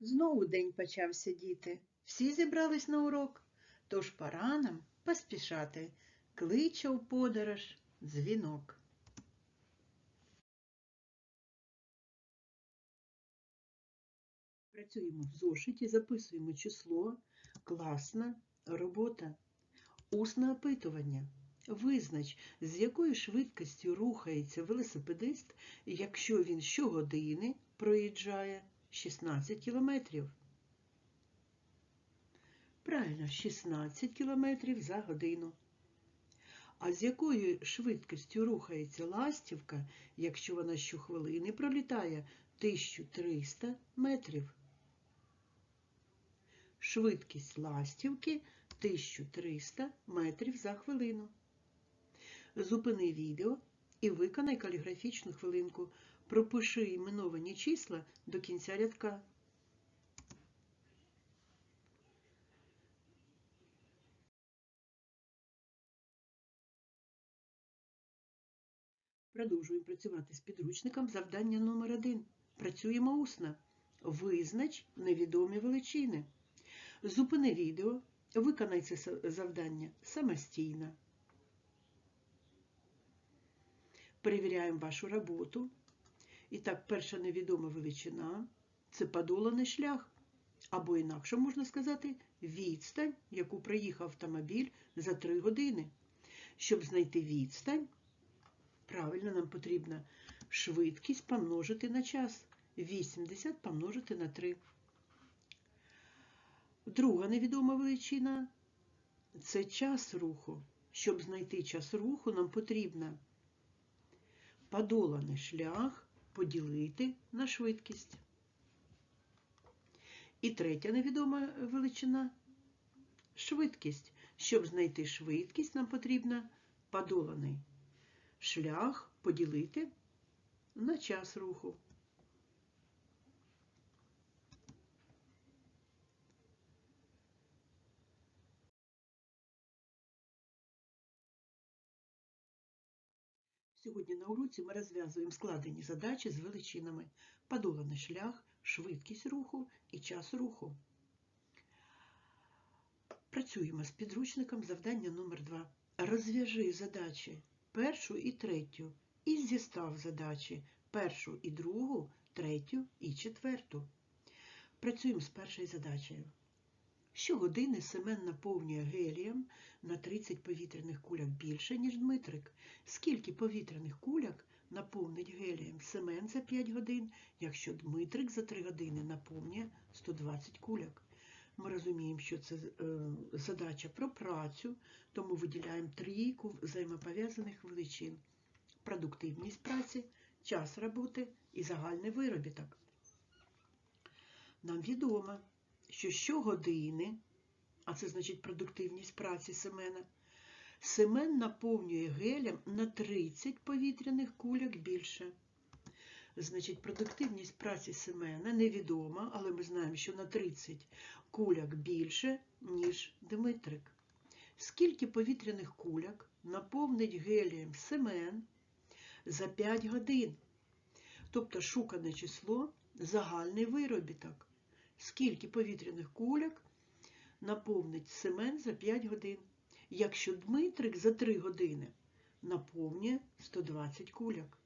Знову день почався, діти. Всі зібрались на урок, тож пора нам поспішати. Кличе у подорож дзвінок. Працюємо в зошиті, записуємо число, класна робота, усне опитування. Визнач, з якою швидкістю рухається велосипедист, якщо він щогодини проїжджає 16 кілометрів. Правильно, 16 кілометрів за годину. А з якою швидкістю рухається ластівка, якщо вона щохвилини пролітає 1300 метрів? Швидкість ластівки 1300 метрів за хвилину. Зупини відео і виконай каліграфічну хвилинку. Пропиши іменовані числа до кінця рядка. Продовжуємо працювати з підручником. Завдання номер 1 Працюємо усно. Визнач невідомі величини. Зупини відео, виконай це завдання самостійно. Перевіряємо вашу роботу. І так, перша невідома величина це подоланий шлях. Або інакше можна сказати, відстань, яку проїхав автомобіль за 3 години. Щоб знайти відстань, правильно нам потрібно швидкість помножити на час. 80 помножити на 3. Друга невідома величина це час руху. Щоб знайти час руху, нам потрібно подоланий шлях поділити на швидкість. І третя невідома величина швидкість. Щоб знайти швидкість, нам потрібно подоланий шлях поділити на час руху. Сьогодні на уроці ми розв'язуємо складені задачі з величинами подоланий шлях, швидкість руху і час руху. Працюємо з підручником завдання номер 2 Розв'яжи задачі першу і третю і зістав задачі першу і другу, третю і четверту. Працюємо з першою задачею. Щогодини Семен наповнює гелієм на 30 повітряних куляк більше, ніж Дмитрик. Скільки повітряних куляк наповнить гелієм Семен за 5 годин, якщо Дмитрик за 3 години наповнює 120 куляк? Ми розуміємо, що це е, задача про працю, тому виділяємо трійку взаємопов'язаних величин. Продуктивність праці, час роботи і загальний виробіток. Нам відомо, що щогодини, а це значить продуктивність праці Семена, Семен наповнює гелем на 30 повітряних куляк більше. Значить, продуктивність праці Семена невідома, але ми знаємо, що на 30 куляк більше, ніж Дмитрик. Скільки повітряних куляк наповнить гелієм Семен за 5 годин? Тобто шукане число загальний виробіток. Скільки повітряних куляк наповнить Семен за 5 годин, якщо Дмитрик за 3 години наповнює 120 куляк.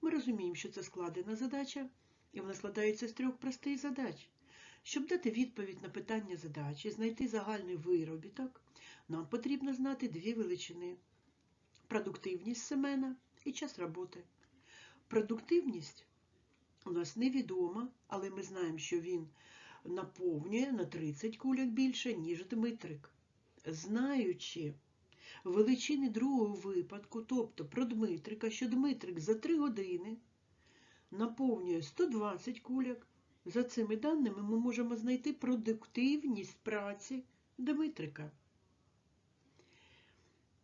Ми розуміємо, що це складена задача, і вона складається з трьох простих задач. Щоб дати відповідь на питання задачі, знайти загальний виробіток, нам потрібно знати дві величини продуктивність Семена і час роботи. Продуктивність у нас невідома, але ми знаємо, що він наповнює на 30 куляк більше, ніж Дмитрик. Знаючи величини другого випадку, тобто про Дмитрика, що Дмитрик за 3 години наповнює 120 куляк, за цими даними ми можемо знайти продуктивність праці Дмитрика.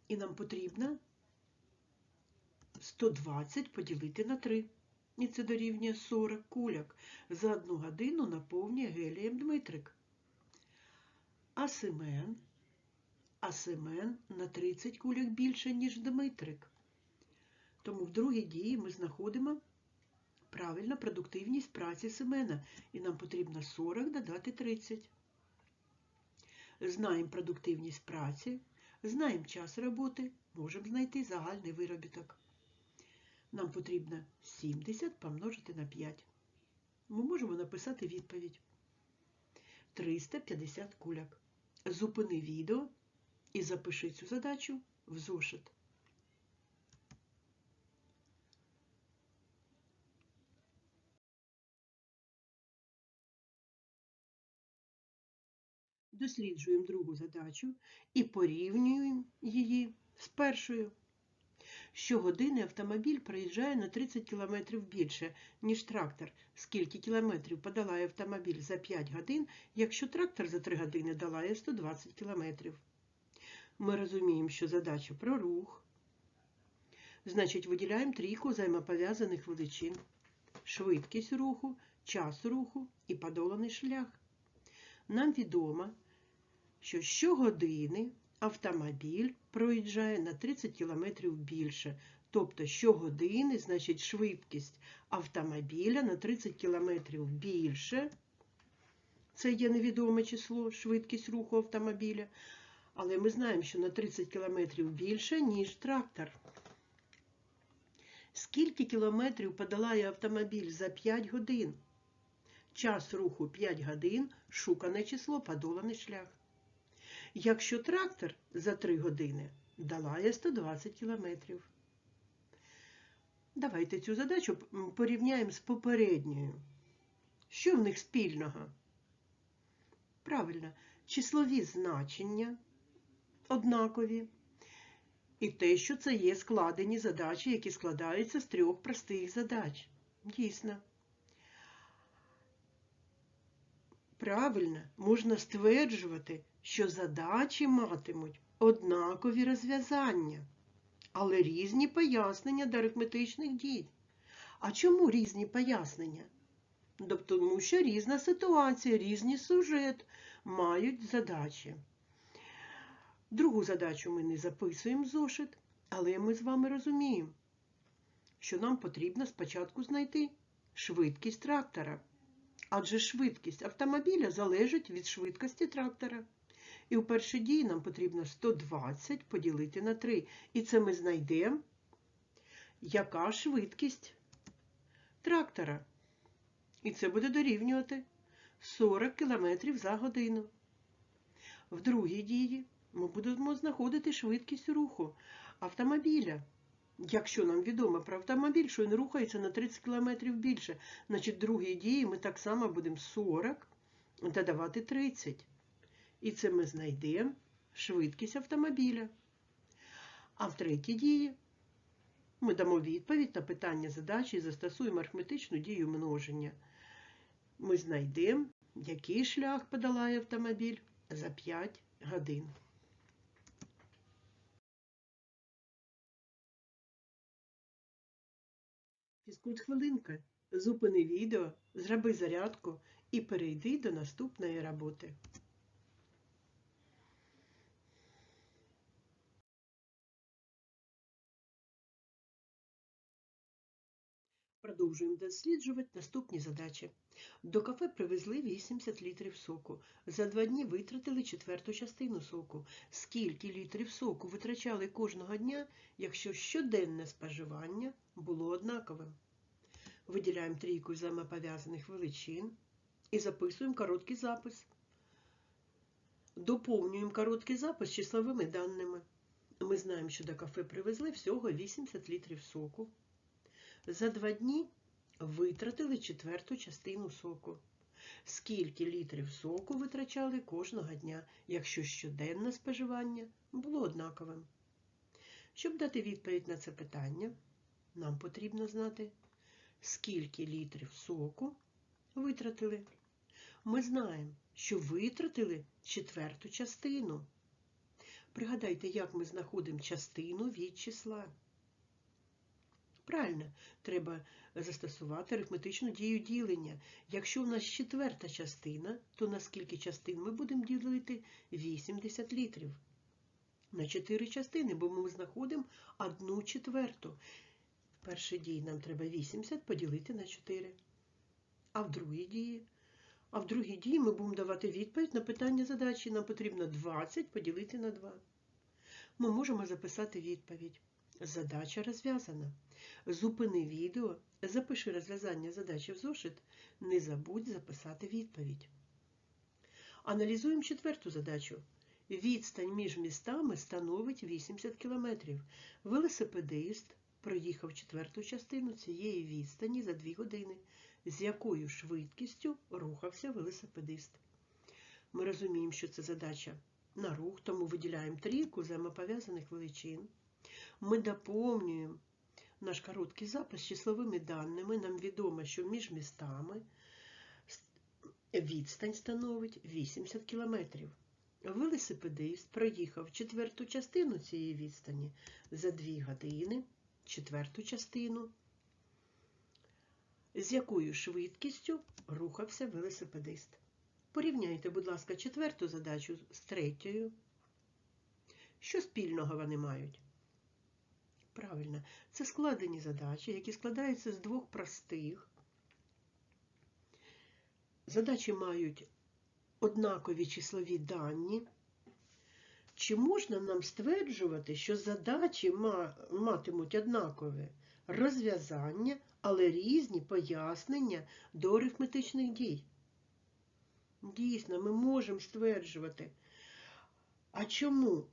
І нам потрібно 120 поділити на 3. І це дорівнює 40 куляк. За одну годину наповнює гелієм Дмитрик. А Семен, а Семен на 30 куляк більше, ніж Дмитрик. Тому в другій дії ми знаходимо Правильно, продуктивність праці Семена. І нам потрібно 40 додати 30. Знаємо продуктивність праці, знаємо час роботи, можемо знайти загальний виробіток. Нам потрібно 70 помножити на 5. Ми можемо написати відповідь. 350 куляк. Зупини відео і запиши цю задачу в зошит. Досліджуємо другу задачу і порівнюємо її з першою. Щогодини автомобіль проїжджає на 30 км більше, ніж трактор. Скільки кілометрів подолає автомобіль за 5 годин, якщо трактор за 3 години долає 120 км? Ми розуміємо, що задача про рух. Значить, виділяємо трійку взаємопов'язаних величин. Швидкість руху, час руху і подоланий шлях. Нам відомо, що щогодини автомобіль проїжджає на 30 км більше. Тобто щогодини, значить, швидкість автомобіля на 30 км більше. Це є невідоме число, швидкість руху автомобіля. Але ми знаємо, що на 30 км більше, ніж трактор. Скільки кілометрів подолає автомобіль за 5 годин? Час руху 5 годин, шукане число, подоланий шлях. Якщо трактор за 3 години долає 120 кілометрів. Давайте цю задачу порівняємо з попередньою. Що в них спільного? Правильно, числові значення однакові. І те, що це є складені задачі, які складаються з трьох простих задач. Дійсно. Правильно, можна стверджувати, що задачі матимуть однакові розв'язання, але різні пояснення до арифметичних дій. А чому різні пояснення? Тому що різна ситуація, різний сюжет мають задачі. Другу задачу ми не записуємо зошит, але ми з вами розуміємо, що нам потрібно спочатку знайти швидкість трактора. Адже швидкість автомобіля залежить від швидкості трактора. І у першій дії нам потрібно 120 поділити на 3. І це ми знайдемо, яка швидкість трактора. І це буде дорівнювати 40 км за годину. В другій дії ми будемо знаходити швидкість руху автомобіля. Якщо нам відомо про автомобіль, що він рухається на 30 км більше, значить в другій дії ми так само будемо 40 додавати 30. І це ми знайдемо швидкість автомобіля. А в третій дії ми дамо відповідь на питання задачі і застосуємо арифметичну дію множення. Ми знайдемо, який шлях подолає автомобіль за 5 годин. Фізкульт хвилинка. Зупини відео, зроби зарядку і перейди до наступної роботи. Продовжуємо досліджувати наступні задачі. До кафе привезли 80 літрів соку. За два дні витратили четверту частину соку. Скільки літрів соку витрачали кожного дня, якщо щоденне споживання було однаковим? Виділяємо трійку взаємопов'язаних величин і записуємо короткий запис. Доповнюємо короткий запис числовими даними. Ми знаємо, що до кафе привезли всього 80 літрів соку. За два дні витратили четверту частину соку. Скільки літрів соку витрачали кожного дня, якщо щоденне споживання було однаковим? Щоб дати відповідь на це питання, нам потрібно знати, скільки літрів соку витратили. Ми знаємо, що витратили четверту частину. Пригадайте, як ми знаходимо частину від числа. Правильно, треба застосувати арифметичну дію ділення. Якщо у нас четверта частина, то на скільки частин ми будемо ділити 80 літрів. На 4 частини, бо ми знаходимо одну четверту. першій дії нам треба 80 поділити на 4. А в другій дії? А в другій дії ми будемо давати відповідь на питання задачі. Нам потрібно 20 поділити на 2. Ми можемо записати відповідь. Задача розв'язана. Зупини відео, запиши розв'язання задачі в зошит, не забудь записати відповідь. Аналізуємо четверту задачу. Відстань між містами становить 80 км. Велосипедист проїхав четверту частину цієї відстані за 2 години. З якою швидкістю рухався велосипедист? Ми розуміємо, що це задача на рух, тому виділяємо трійку взаємопов'язаних величин. Ми доповнюємо наш короткий запис числовими даними. Нам відомо, що між містами відстань становить 80 кілометрів. Велосипедист проїхав четверту частину цієї відстані за 2 години, четверту частину. З якою швидкістю рухався велосипедист? Порівняйте, будь ласка, четверту задачу з третьою. Що спільного вони мають? Правильно, це складені задачі, які складаються з двох простих. Задачі мають однакові числові дані. Чи можна нам стверджувати, що задачі матимуть однакове розв'язання, але різні пояснення до арифметичних дій? Дійсно, ми можемо стверджувати. А чому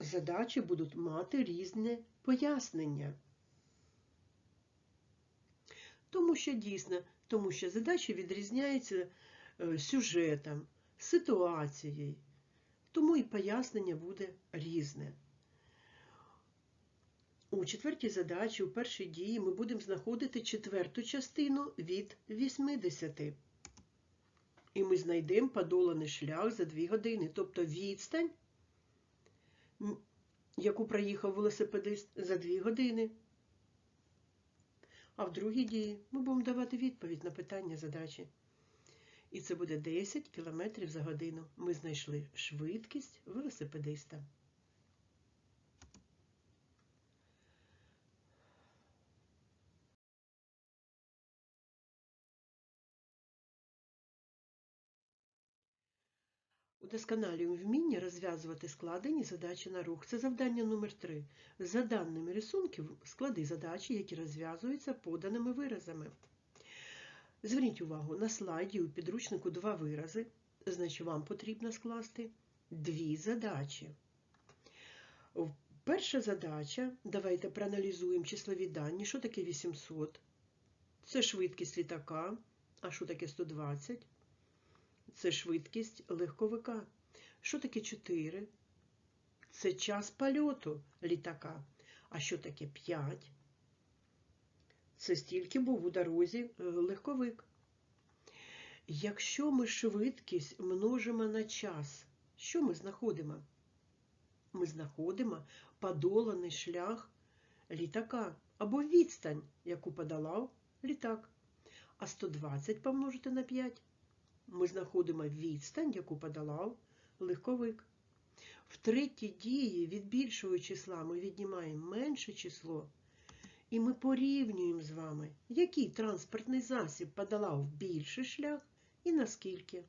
задачі будуть мати різне пояснення? Тому що дійсно, тому що задачі відрізняються сюжетом, ситуацією, тому і пояснення буде різне. У четвертій задачі, у першій дії, ми будемо знаходити четверту частину від 80. І ми знайдемо подоланий шлях за 2 години, тобто відстань, яку проїхав велосипедист за дві години. А в другій дії ми будемо давати відповідь на питання задачі. І це буде 10 км за годину. Ми знайшли швидкість велосипедиста. Удосконалюємо вміння розв'язувати складені задачі на рух. Це завдання номер 3 За даними рисунків, склади задачі, які розв'язуються поданими виразами. Зверніть увагу, на слайді у підручнику два вирази, значить вам потрібно скласти дві задачі. Перша задача, давайте проаналізуємо числові дані. Що таке 800? Це швидкість літака. А що таке 120? Це швидкість легковика. Що таке 4? Це час польоту літака. А що таке 5? Це стільки був у дорозі легковик. Якщо ми швидкість множимо на час, що ми знаходимо? Ми знаходимо подоланий шлях літака або відстань, яку подолав літак. А 120 помножити на 5. Ми знаходимо відстань, яку подолав легковик. В третій дії від більшого числа ми віднімаємо менше число. І ми порівнюємо з вами, який транспортний засіб подолав більший шлях і наскільки.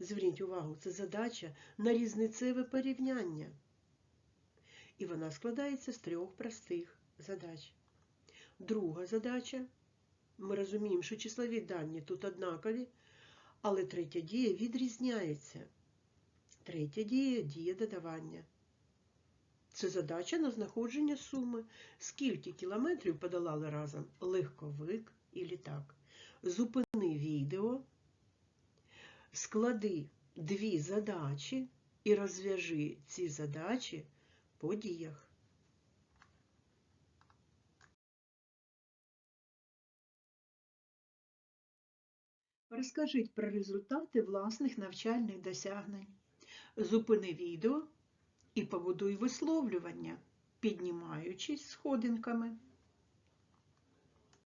Зверніть увагу, це задача на різницеве порівняння. І вона складається з трьох простих задач. Друга задача. Ми розуміємо, що числові дані тут однакові, але третя дія відрізняється. Третя дія дія додавання. Це задача на знаходження суми. Скільки кілометрів подолали разом легковик і літак. Зупини відео, склади дві задачі і розв'яжи ці задачі по діях. Розкажіть про результати власних навчальних досягнень. Зупини відео і побудуй висловлювання, піднімаючись сходинками.